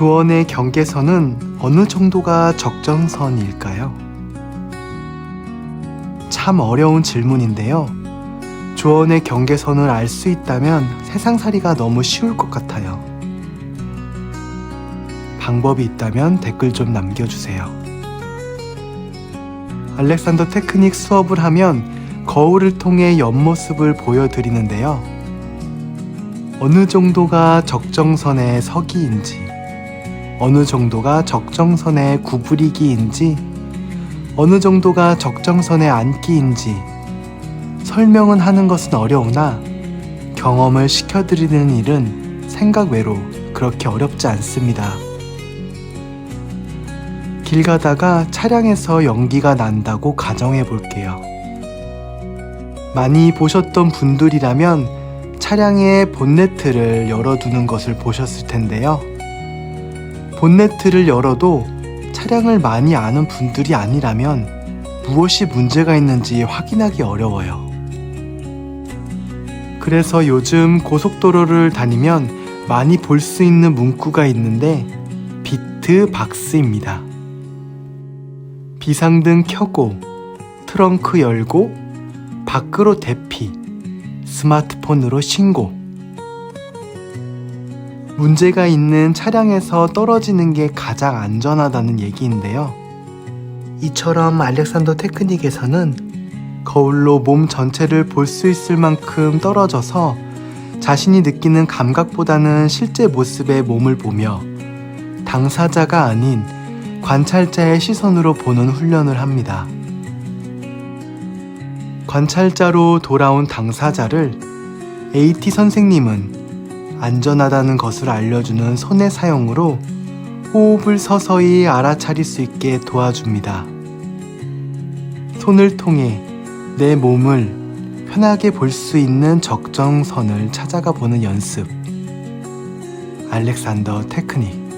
조언의 경계선은 어느 정도가 적정선일까요? 참 어려운 질문인데요. 조언의 경계선을 알 수 있다면 세상살이가 너무 쉬울 것 같아요. 방법이 있다면 댓글 좀 남겨주세요. 알렉산더 테크닉 수업을 하면 거울을 통해 옆모습을 보여드리는데요. 어느 정도가 적정선의 서기인지, 어느 정도가 적정선의 구부리기인지, 어느 정도가 적정선의 앉기인지, 설명은 하는 것은 어려우나 경험을 시켜드리는 일은 생각 외로 그렇게 어렵지 않습니다. 길 가다가 차량에서 연기가 난다고 가정해 볼게요. 많이 보셨던 분들이라면 차량의 본네트를 열어두는 것을 보셨을 텐데요. 본네트를 열어도 차량을 많이 아는 분들이 아니라면 무엇이 문제가 있는지 확인하기 어려워요. 그래서 요즘 고속도로를 다니면 많이 볼 수 있는 문구가 있는데 비트 박스입니다. 비상등 켜고 트렁크 열고 밖으로 대피 스마트폰으로 신고 문제가 있는 차량에서 떨어지는 게 가장 안전하다는 얘기인데요. 이처럼 알렉산더 테크닉에서는 거울로 몸 전체를 볼 수 있을 만큼 떨어져서 자신이 느끼는 감각보다는 실제 모습의 몸을 보며 당사자가 아닌 관찰자의 시선으로 보는 훈련을 합니다. 관찰자로 돌아온 당사자를 AT 선생님은 안전하다는 것을 알려주는 손의 사용으로 호흡을 서서히 알아차릴 수 있게 도와줍니다. 손을 통해 내 몸을 편하게 볼 수 있는 적정선을 찾아가 보는 연습. 알렉산더 테크닉.